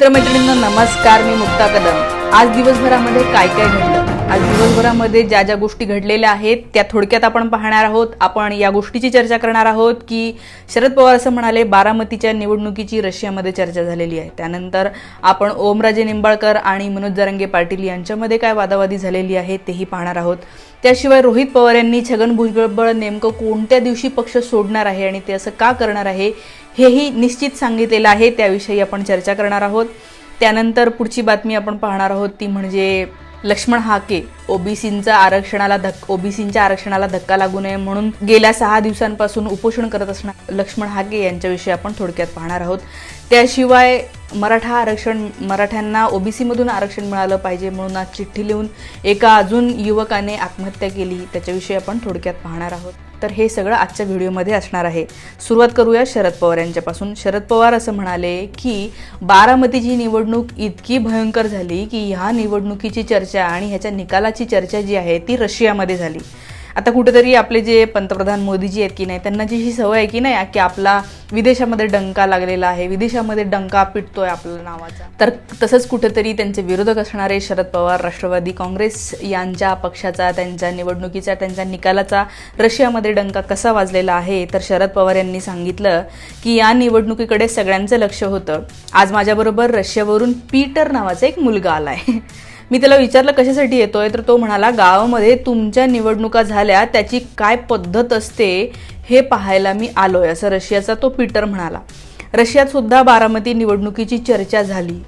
मित्रमैत्रिणींना नमस्कार मी मुक्ता कदम. आज दिवसभरामध्ये काय काय घडलं? आज दिवसभरामध्ये ज्या ज्या गोष्टी घडलेल्या आहेत त्या थोडक्यात आपण पाहणार आहोत. आपण या गोष्टीची चर्चा करणार आहोत की शरद पवार असं म्हणाले बारामतीच्या निवडणुकीची रशियामध्ये चर्चा झालेली आहे. त्यानंतर आपण ओमराजे निंबाळकर आणि मनोज जरंगे पाटील यांच्यामध्ये काय वादावादी झालेली आहे तेही पाहणार आहोत. त्याशिवाय रोहित पवार यांनी छगन भुजबळ नेमकं कोणत्या दिवशी पक्ष सोडणार आहे आणि ते असं का करणार आहे हेही निश्चित सांगितलेलं आहे. त्याविषयी आपण चर्चा करणार आहोत. त्यानंतर पुढची बातमी आपण पाहणार आहोत ती म्हणजे लक्ष्मण हाके ओबीसींचा आरक्षणाला धक ओबीसींच्या आरक्षणाला धक्का लागू नये म्हणून गेल्या सहा दिवसांपासून उपोषण करत असणार लक्ष्मण हाके यांच्याविषयी आपण थोडक्यात पाहणार आहोत. त्याशिवाय मराठा आरक्षण मराठ्यांना ओबीसीमधून आरक्षण मिळालं पाहिजे म्हणून आज चिठ्ठी लिहून एका अजून युवकाने आत्महत्या केली. त्याच्याविषयी आपण थोडक्यात पाहणार आहोत. तर हे सगळं आजच्या व्हिडिओमध्ये असणार आहे. सुरुवात करूया शरद पवार यांच्यापासून. शरद पवार असं म्हणाले की बारामतीची निवडणूक इतकी भयंकर झाली की ह्या निवडणुकीची चर्चा आणि ह्याच्या निकालाची चर्चा जी आहे ती रशियामध्ये झाली. आता कुठेतरी आपले जे पंतप्रधान मोदीजी आहेत की नाही त्यांना जी ही सवय आहे की नाही की आपला विदेशामध्ये डंका लागलेला आहे विदेशामध्ये डंका पिटतोय आपल्या नावाचा. तर तसंच कुठेतरी त्यांचे विरोधक असणारे शरद पवार राष्ट्रवादी काँग्रेस यांच्या पक्षाचा त्यांच्या निवडणुकीचा त्यांच्या निकालाचा रशियामध्ये डंका कसा वाजलेला आहे तर शरद पवार यांनी सांगितलं की या निवडणुकीकडे सगळ्यांचं लक्ष होतं. आज माझ्याबरोबर रशियावरून पीटर नावाचा एक मुलगा आलाय. मी त्याला विचारलं कशासाठी येतोय? तर तो म्हणाला गावामध्ये तुमच्या निवडणुका झाल्या त्याची काय पद्धत असते हे पाहायला मी आलोय असं रशियाचा तो पीटर म्हणाला. रशियात सुद्धा बारामती निवडणुकीची चर्चा झाली.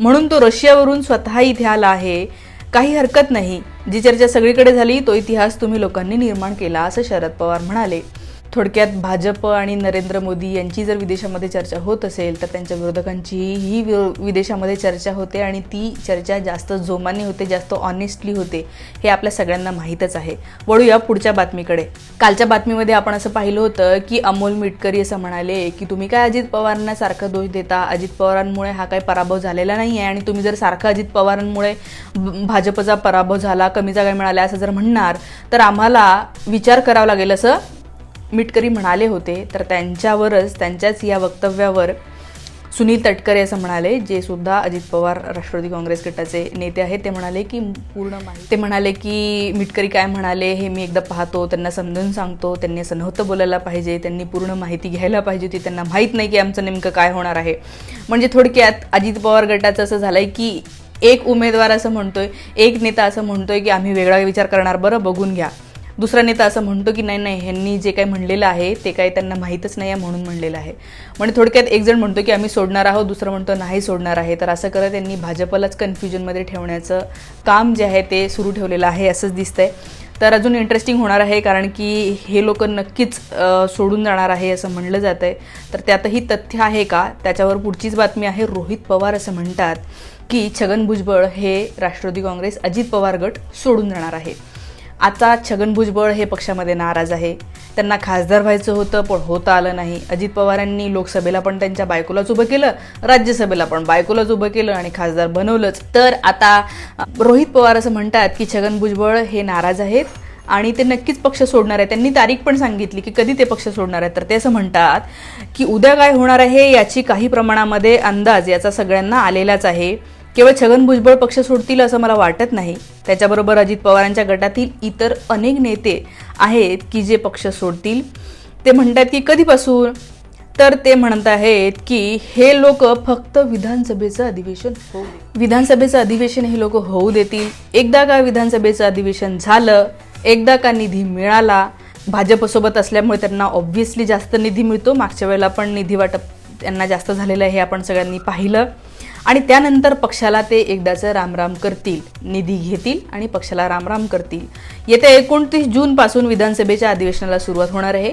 म्हणून तो रशियावरून स्वतः इथे आला आहे. काही हरकत नाही. जी चर्चा सगळीकडे झाली तो इतिहास तुम्ही लोकांनी निर्माण केला असं शरद पवार म्हणाले. थोडक्यात भाजप आणि नरेंद्र मोदी यांची जर विदेशामध्ये चर्चा होत असेल तर त्यांच्या विरोधकांची ही विदेशामध्ये चर्चा होते आणि ती चर्चा जास्त जोमाने होते जास्त ऑनेस्टली होते हे आपल्या सगळ्यांना माहीतच आहे. वळूया पुढच्या बातमीकडे. कालच्या बातमीमध्ये आपण असं पाहिलं होतं की अमोल मिटकरी असं म्हणाले की तुम्ही काय अजित पवारांना सारखं दोष देता? अजित पवारांमुळे हा काही पराभव झालेला नाही आहे आणि तुम्ही जर सारखं अजित पवारांमुळे भाजपचा पराभव झाला कमी जागा मिळाल्या असं जर म्हणणार तर आम्हाला विचार करावा लागेल असं मिटकरी म्हणाले होते तर त्यांच्यावरच त्यांच्याच या वक्तव्यावर सुनील तटकरे असं म्हणाले जे सुद्धा अजित पवार राष्ट्रवादी काँग्रेस गटाचे नेते आहेत ते म्हणाले की पूर्ण माहिती. ते म्हणाले की मिटकरी काय म्हणाले हे मी एकदा पाहतो त्यांना समजून सांगतो त्यांनी असं नव्हतं बोलायला पाहिजे त्यांनी पूर्ण माहिती घ्यायला पाहिजे होती त्यांना माहीत नाही की आमचं नेमकं काय होणार आहे. म्हणजे थोडक्यात अजित पवार गटाचं असं झालंय की एक उमेदवार असं म्हणतोय एक नेता असं म्हणतोय की आम्ही वेगळा विचार करणार बरं बघून घ्या. दुसरा नेता असं म्हणतो की नाही नाही ह्यांनी जे काही म्हणलेलं आहे ते काही त्यांना माहीतच नाही आहे म्हणून म्हणलेलं आहे. म्हणजे थोडक्यात एक जण म्हणतो की आम्ही सोडणार आहोत दुसरं म्हणतो नाही सोडणार आहे. तर असं करत त्यांनी भाजपलाच कन्फ्युजनमध्ये ठेवण्याचं काम जे आहे ते सुरू ठेवलेलं आहे असंच दिसतंय. तर अजून इंटरेस्टिंग होणार आहे कारण की हे लोक नक्कीच सोडून जाणार आहे असं म्हणलं जात आहे तर त्यातही तथ्य आहे का? त्याच्यावर पुढचीच बातमी आहे रोहित पवार असं म्हणतात की छगन भुजबळ हे राष्ट्रवादी काँग्रेस अजित पवार गट सोडून जाणार आहे. आता छगन भुजबळ हे पक्षामध्ये नाराज आहे. त्यांना खासदार व्हायचं होतं पण होता आलं नाही. अजित पवारांनी लोकसभेला पण त्यांच्या बायकोलाच उभं केलं राज्यसभेला पण बायकोलाच उभं केलं आणि खासदार बनवलंच. तर आता रोहित पवार असं म्हणतात की छगन भुजबळ हे नाराज आहेत आणि ते नक्कीच पक्ष सोडणार आहे त्यांनी तारीख पण सांगितली की कधी ते पक्ष सोडणार आहेत. तर ते असं म्हणतात की उद्या काय होणार आहे याची काही प्रमाणामध्ये अंदाज याचा सगळ्यांना आलेलाच आहे. केवळ छगन भुजबळ पक्ष सोडतील असं मला वाटत नाही. त्याच्याबरोबर अजित पवारांच्या गटातील इतर अनेक नेते आहेत की जे पक्ष सोडतील. ते म्हणतात की कधीपासून? तर ते म्हणत आहेत की हे लोक फक्त विधानसभेचं अधिवेशन होऊ विधानसभेचं अधिवेशन हे लोक होऊ देतील. एकदा का विधानसभेचं अधिवेशन झालं एकदा का निधी मिळाला भाजपसोबत असल्यामुळे त्यांना ऑब्व्हियसली जास्त निधी मिळतो. मागच्या वेळेला पण निधी वाटप त्यांना जास्त झालेलं आहे हे आपण सगळ्यांनी पाहिलं. आणि त्यानंतर पक्षाला ते एकदाचं रामराम करतील निधी घेतील आणि पक्षाला रामराम करतील. येत्या एकोणतीस जूनपासून विधानसभेच्या अधिवेशनाला सुरुवात होणार आहे.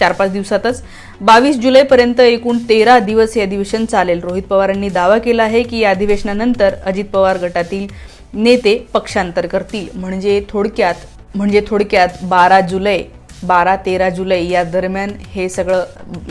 चार पाच दिवसातच बावीस जुलैपर्यंत एकूण तेरा दिवस हे अधिवेशन चालेल. रोहित पवारांनी दावा केला आहे की या अधिवेशनानंतर अजित पवार गटातील नेते पक्षांतर करतील. म्हणजे थोडक्यात म्हणजे थोडक्यात बारा जुलै बारा तेरा जुलै या दरम्यान हे सगळं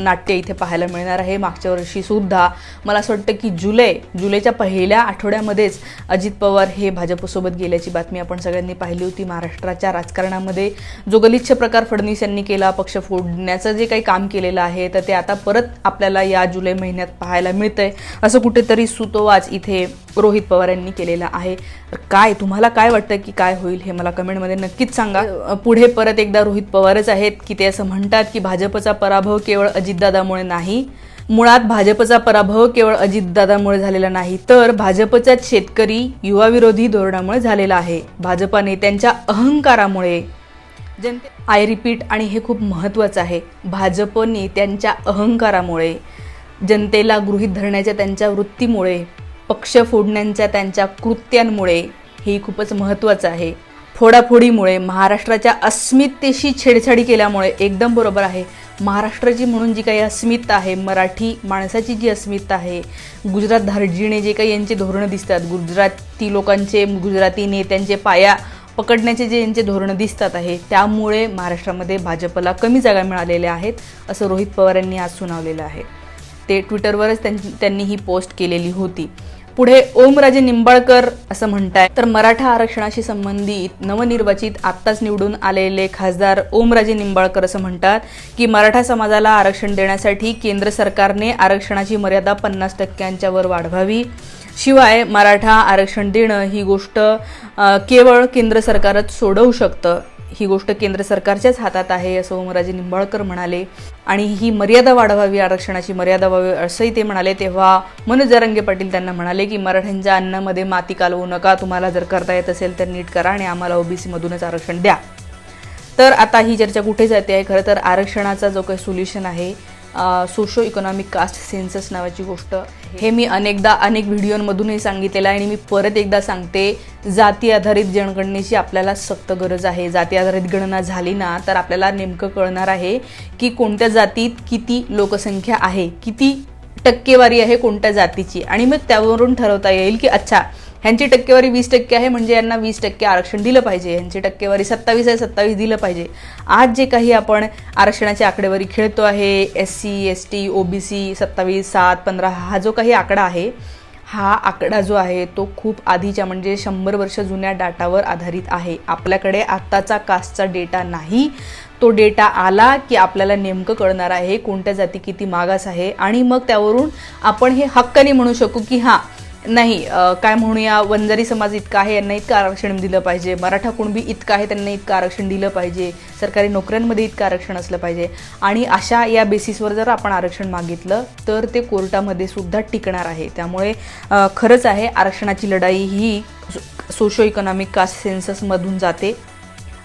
नाट्य इथे पाहायला मिळणार आहे. मागच्या वर्षीसुद्धा मला असं वाटतं की जुलै जुलैच्या पहिल्या आठवड्यामध्येच अजित पवार हे भाजपसोबत गेल्याची बातमी आपण सगळ्यांनी पाहिली होती. महाराष्ट्राच्या राजकारणामध्ये जो गलिच्छ प्रकार फडणवीस यांनी केला पक्ष फोडण्याचं जे काही काम केलेलं आहे तर ते आता परत आपल्याला या जुलै महिन्यात पाहायला मिळतंय असं कुठेतरी सुतोवाच इथे रोहित पवार यांनी केलेला आहे. तर काय तुम्हाला काय वाटतं की काय होईल हे मला कमेंटमध्ये नक्कीच सांगा. पुढे परत एकदा रोहित पवार पवारच आहेत की ते असं म्हणतात की भाजपचा पराभव केवळ अजितदादामुळे नाही. मुळात भाजपचा पराभव केवळ अजितदादामुळे झालेला नाही तर भाजपचाच शेतकरी युवाविरोधी धोरणामुळे झालेला आहे. भाजपा नेत्यांच्या अहंकारामुळे. जनते आय रिपीट आणि हे खूप महत्त्वाचं आहे. भाजप नेत्यांच्या अहंकारामुळे. जनतेला गृहीत धरण्याच्या त्यांच्या वृत्तीमुळे. पक्ष फोडण्याच्या त्यांच्या कृत्यांमुळे. हे खूपच महत्त्वाचं आहे. फोडाफोडीमुळे महाराष्ट्राच्या अस्मितेशी छेडछाडी केल्यामुळे एकदम बरोबर आहे. महाराष्ट्राची म्हणून जी काही अस्मिता आहे मराठी माणसाची जी अस्मिता आहे गुजरात धार्जिणे जे काही यांचे धोरणं दिसतात गुजराती लोकांचे गुजराती नेत्यांचे पाया पकडण्याचे जे यांचे धोरणं दिसतात आहे त्यामुळे महाराष्ट्रामध्ये भाजपला कमी जागा मिळालेल्या आहेत असं रोहित पवार यांनी आज सुनावलेलं आहे. ते ट्विटरवरच त्यां त्यांनी ही पोस्ट केलेली होती. पुढे ओमराजे निंबाळकर असं म्हणताय. तर मराठा आरक्षणाशी संबंधित नवनिर्वाचित आत्ताच निवडून आलेले खासदार ओमराजे निंबाळकर असं म्हणतात की मराठा समाजाला आरक्षण देण्यासाठी केंद्र सरकारने आरक्षणाची मर्यादा पन्नास टक्क्यांच्या वर वाढवावी. शिवाय मराठा आरक्षण देणं ही गोष्ट केवळ केंद्र सरकारच सोडवू शकतं. ही गोष्ट केंद्र सरकारच्याच हातात आहे असं ओमराजे निंबाळकर म्हणाले. आणि ही मर्यादा वाढवावी आरक्षणाची मर्यादा व्हावी असंही ते म्हणाले. तेव्हा मनोज जरंगे पाटील त्यांना म्हणाले की मराठ्यांच्या अन्नामध्ये माती कालवू नका तुम्हाला जर करता येत असेल तर नीट करा आणि आम्हाला ओबीसीमधूनच आरक्षण द्या. तर आता ही चर्चा कुठे जाते आहे? खरं तर आरक्षणाचा जो काही सोल्युशन आहे सोशो इकॉनॉमिक कास्ट सेन्सस नावाची गोष्ट हे मी अनेकदा अनेक व्हिडिओमधूनही सांगितलेलं आहे आणि मी परत एकदा सांगते जाती आधारित जनगणनेची आपल्याला सक्त गरज आहे. जाती आधारित गणना झाली ना तर आपल्याला नेमकं कळणार आहे की कोणत्या जातीत किती लोकसंख्या आहे किती टक्केवारी आहे कोणत्या जातीची. आणि मग त्यावरून ठरवता येईल की अच्छा ह्यांची टक्केवारी वीस टक्के आहे म्हणजे यांना वीस टक्के आरक्षण दिलं पाहिजे. ह्यांची टक्केवारी सत्तावीस आहे सत्तावीस दिलं पाहिजे. आज जे काही आपण आरक्षणाची आकडेवारी खेळतो आहे S C S T O B C सत्तावीस सात पंधरा हा जो काही आकडा आहे हा आकडा जो आहे तो खूप आधीच्या म्हणजे शंभर वर्ष जुन्या डाटावर आधारित आहे. आपल्याकडे आत्ताचा कास्टचा डेटा नाही. तो डेटा आला की आपल्याला नेमकं कळणार आहे कोणत्या जाती किती मागास आहे. आणि मग त्यावरून आपण हे हक्काने म्हणू शकू की हां नाही काय म्हणूया वंजारी समाज इतका आहे यांना इतकं आरक्षण दिलं पाहिजे. मराठा कुणबी इतकं आहे त्यांना इतकं आरक्षण दिलं पाहिजे. सरकारी नोकऱ्यांमध्ये इतकं आरक्षण असलं पाहिजे. आणि अशा या बेसिसवर जर आपण आरक्षण मागितलं तर ते कोर्टामध्ये सुद्धा टिकणार आहे. त्यामुळे खरंच आहे आरक्षणाची लढाई ही सोशो इकॉनॉमिक कास्ट सेन्ससमधून जाते.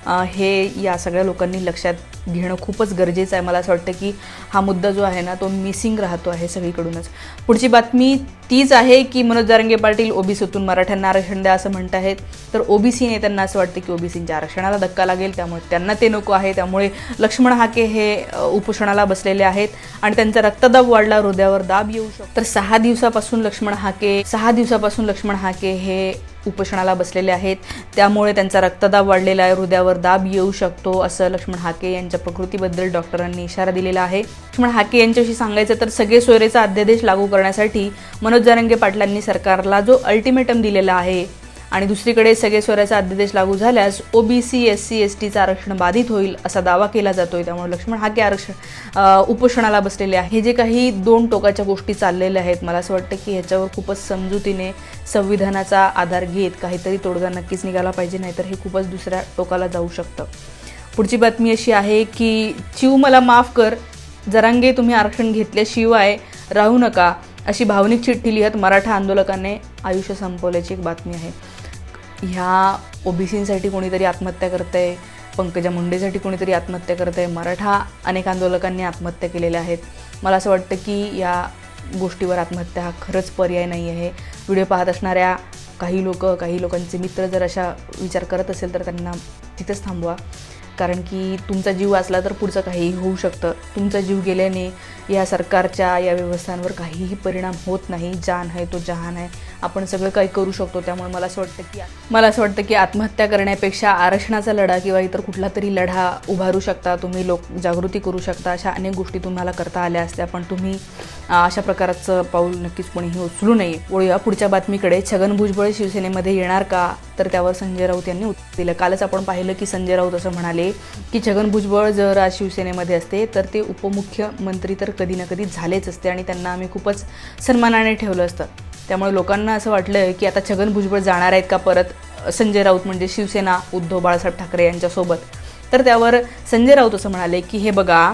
हे या सगळ्या लोकांनी लक्षात घेणं खूपच गरजेचं आहे. मला असं वाटतं की हा मुद्दा जो आहे ना तो मिसिंग राहतो आहे सगळीकडूनच. पुढची बातमी तीच आहे की मनोज जारंगे पाटील ओबीसीतून मराठ्यांना आरक्षण द्या असं म्हणत आहेत. तर ओबीसी नेत्यांना असं वाटतं की ओबीसींच्या आरक्षणाला धक्का लागेल त्यामुळे त्यांना ते नको आहे. त्यामुळे लक्ष्मण हाके हे उपोषणाला बसलेले आहेत आणि त्यांचा रक्तदाब वाढला हृदयावर दाब येऊ शकतो. तर सहा दिवसापासून लक्ष्मण हाके सहा दिवसापासून लक्ष्मण हाके हे उपोषणाला बसलेले आहेत. त्यामुळे त्यांचा रक्तदाब वाढलेला आहे. हृदयावर दाब येऊ शकतो असं लक्ष्मण हाके यांच्या प्रकृतीबद्दल डॉक्टरांनी इशारा दिलेला आहे. लक्ष्मण हाके यांच्याविषयी सांगायचं तर सगळे सोयरेचा अध्यादेश लागू करण्यासाठी मनोज जरंगे पाटलांनी सरकारला जो अल्टिमेटम दिलेला आहे आणि दुसरीकडे सगळे स्वराचा अध्यादेश लागू झाल्यास ओबीसी एस सी एस टीचं आरक्षण बाधित होईल असा दावा केला जातोय. त्यामुळे लक्ष्मण हाके आरक्षण उपोषणाला बसलेले आहे. हे जे काही दोन टोकाच्या गोष्टी चाललेल्या आहेत मला असं वाटतं की ह्याच्यावर खूपच समजुतीने संविधानाचा आधार घेत काहीतरी तोडगा नक्कीच निघाला पाहिजे नाहीतर हे खूपच दुसऱ्या टोकाला जाऊ शकतं. पुढची बातमी अशी आहे की चिव मला माफ कर जरांगे तुम्ही आरक्षण घेतल्याशिवाय राहू नका अशी भावनिक चिठ्ठी लिहत मराठा आंदोलकाने आयुष्य संपवल्याची एक बातमी आहे. ह्या ओबीसींसाठी कोणीतरी आत्महत्या करत आहे पंकजा मुंडेसाठी कोणीतरी आत्महत्या करत आहे मराठा अनेक आंदोलकांनी आत्महत्या केलेल्या आहेत. मला असं वाटतं की या गोष्टीवर आत्महत्या हा खरंच पर्याय नाही आहे. व्हिडिओ पाहत असणाऱ्या काही लोक काही लोकांचे मित्र जर अशा विचार करत असेल तर त्यांना तिथंच थांबवा. कारण की तुमचा जीव वाचला तर पुढचं काहीही होऊ शकतं. तुमचा जीव गेल्याने या सरकारच्या या व्यवस्थांवर काहीही परिणाम होत नाही. जान आहे तो जहान आहे. आपण सगळं काही करू शकतो. त्यामुळे मला असं वाटतं की मला असं वाटतं की आत्महत्या करण्यापेक्षा आरक्षणाचा लढा किंवा इतर कुठला तरी लढा उभारू शकता. तुम्ही लोक जागृती करू शकता. अशा अनेक गोष्टी तुम्हाला करता आल्या असत्या. पण तुम्ही अशा प्रकारचं पाऊल नक्कीच कोणीही उचलू नये. वळूया पुढच्या बातमीकडे. छगन भुजबळ शिवसेनेमध्ये येणार का? तर त्यावर संजय राऊत यांनी उत्तर दिलं. कालच आपण पाहिलं की संजय राऊत असं म्हणाले की छगन भुजबळ जर आज शिवसेनेमध्ये असते तर ते उपमुख्यमंत्री तर कधी ना कधी झालेच असते आणि त्यांना आम्ही खूपच सन्मानाने ठेवलं असतं. त्यामुळे लोकांना असं वाटलं की आता छगन भुजबळ जाणार आहेत का परत? संजय राऊत म्हणजे शिवसेना उद्धव बाळासाहेब ठाकरे यांच्यासोबत. तर त्यावर संजय राऊत असं म्हणाले की हे बघा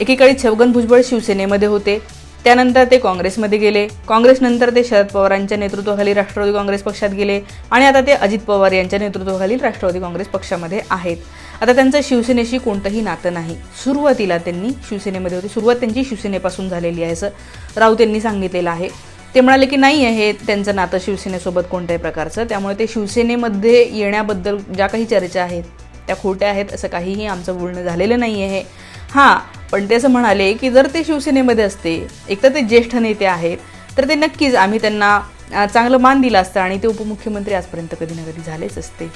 एकेकाळी छगन भुजबळ शिवसेनेमध्ये होते त्यानंतर ते काँग्रेसमध्ये गेले. काँग्रेसनंतर ते शरद पवारांच्या नेतृत्वाखाली राष्ट्रवादी काँग्रेस पक्षात गेले आणि आता ते अजित पवार यांच्या नेतृत्वाखाली राष्ट्रवादी काँग्रेस पक्षामध्ये आहेत. आता त्यांचं शिवसेनेशी कोणतंही नातं नाही. सुरुवातीला त्यांनी शिवसेनेमध्ये होते. सुरुवात त्यांची शिवसेनेपासून झालेली आहे असं राऊत यांनी सांगितलेलं आहे. ते म्हणाले की नाही आहे त्यांचं नातं शिवसेनेसोबत कोणत्याही प्रकारचं. त्यामुळे ते शिवसेनेमध्ये येण्याबद्दल ज्या काही चर्चा आहेत त्या खोट्या आहेत असं काहीही आमचं बोलणं झालेलं नाही आहे हां पण ते असं म्हणाले की जर ते शिवसेनेमध्ये असते एक तर ते ज्येष्ठ नेते आहेत तर ते नक्कीच आम्ही त्यांना चांगलं मान दिलं असतं आणि ते उपमुख्यमंत्री आजपर्यंत कधी ना कधी झालेच असते.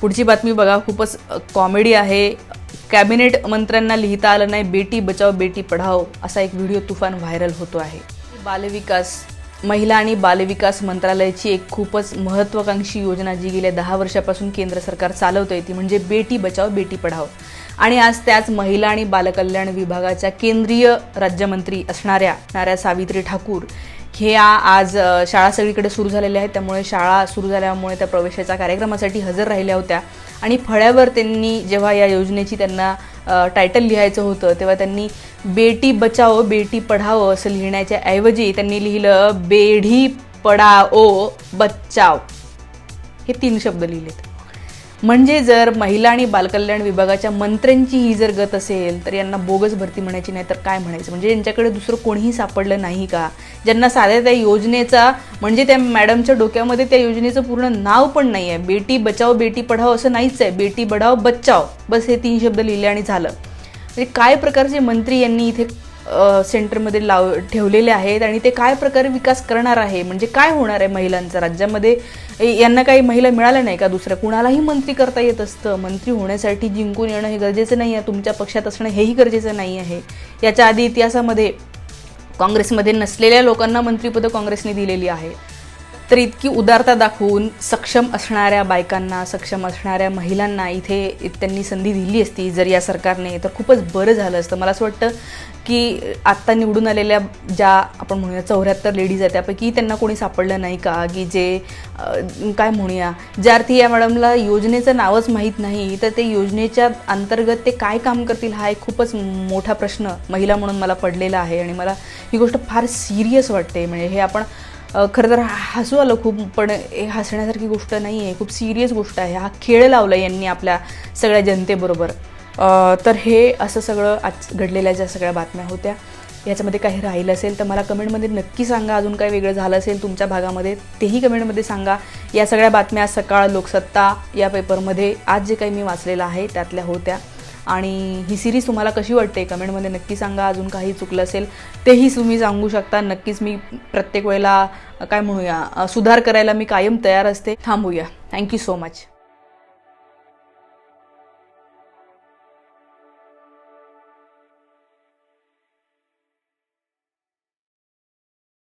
पुढची बातमी बघा खूपच कॉमेडी आहे. कॅबिनेट मंत्र्यांना लिहिता आलं नाही बेटी बचाव बेटी पढाओ असा एक व्हिडिओ तुफान व्हायरल होतो आहे. बालविकास महिला आणि बालविकास मंत्रालयाची एक खूपच महत्त्वाकांक्षी योजना जी गेल्या दहा वर्षापासून केंद्र सरकार चालवतंय ती म्हणजे बेटी बचाव बेटी पढाव आणि आज त्याच महिला आणि बालकल्याण विभागाच्या केंद्रीय राज्यमंत्री असणाऱ्या नाऱ्या सावित्री ठाकूर हे आज शाळा सगळीकडे सुरू झालेल्या आहेत. त्यामुळे शाळा सुरू झाल्यामुळे त्या प्रवेशाच्या कार्यक्रमासाठी हजर राहिल्या होत्या. आणि फळ्यावर त्यांनी जेव्हा या योजनेची त्यांना टायटल लिहायचं होतं तेव्हा त्यांनी बेटी बचाओ बेटी पढाओ असं लिहिण्याच्या ऐवजी त्यांनी लिहिलं बेढी पडाओ बच्चाव हे तीन शब्द लिहिलेत. म्हणजे जर महिला आणि बालकल्याण विभागाच्या मंत्र्यांची ही जर गत असेल तर यांना बोगस भरती म्हणायची नाही तर काय म्हणायचं? म्हणजे यांच्याकडे दुसरं कोणीही सापडलं नाही का? ज्यांना साध्या त्या योजनेचा म्हणजे त्या मॅडमच्या डोक्यामध्ये त्या योजनेचं पूर्ण नाव पण नाही आहे बेटी बचाव बेटी पढाव असं नाहीच आहे. बेटी बढाव बच्चाव बस हे तीन शब्द लिहिले आणि झालं. म्हणजे काय प्रकारचे मंत्री यांनी इथे सेंटरमध्ये लाव ठेवलेले आहेत आणि ते काय प्रकारे विकास करणार आहे? म्हणजे काय होणार आहे महिलांचा? राज्यामध्ये यांना काही महिला मिळाल्या नाही का दुसऱ्या? कुणालाही मंत्री करता येत असतं. मंत्री होण्यासाठी जिंकून येणं हे गरजेचं नाही आहे. तुमच्या पक्षात असणं हेही गरजेचं नाही आहे. याच्या आधी इतिहासामध्ये काँग्रेसमध्ये नसलेल्या लोकांना मंत्रिपदं काँग्रेसने दिलेली आहे. तर इतकी उदारता दाखवून सक्षम असणाऱ्या बायकांना सक्षम असणाऱ्या महिलांना इथे त्यांनी संधी दिली असती जर या सरकारने तर खूपच बरं झालं असतं. मला असं वाटतं की आत्ता निवडून आलेल्या ज्या आपण म्हणूया चौऱ्याहत्तर लेडीज आहेत त्यापैकी त्यांना कोणी सापडलं नाही का? की जे काय म्हणूया? ज्या अर्थी या मॅडमला योजनेचं नावच माहीत नाही तर ते योजनेच्या अंतर्गत ते काय काम करतील हा एक खूपच मोठा प्रश्न महिला म्हणून मला पडलेला आहे. आणि मला ही गोष्ट फार सिरियस वाटते. म्हणजे हे आपण खरं तर हसू आलं खूप पण हे हसण्यासारखी गोष्ट नाही आहे खूप सिरियस गोष्ट आहे. हा खेळ लावला यांनी आपल्या सगळ्या जनतेबरोबर. तर हे असं सगळं आज घडलेल्या ज्या सगळ्या बातम्या होत्या याच्यामध्ये काही राहिलं असेल तर मला कमेंटमध्ये नक्की सांगा. अजून काही वेगळं झालं असेल तुमच्या भागामध्ये तेही कमेंटमध्ये सांगा. या सगळ्या बातम्या सकाळ लोकसत्ता या पेपरमध्ये आज जे काही मी वाचलेलं आहे त्यातल्या होत्या. आणि ही सिरीज तुम्हाला कशी वाटते? कमेंटमध्ये नक्की सांगा. अजून काही चुकलं असेल तेही तुम्ही सांगू शकता. नक्कीच मी प्रत्येक वेळेला काय म्हणूया सुधार करायला मी कायम तयार असते. थांबूया. Thank you so much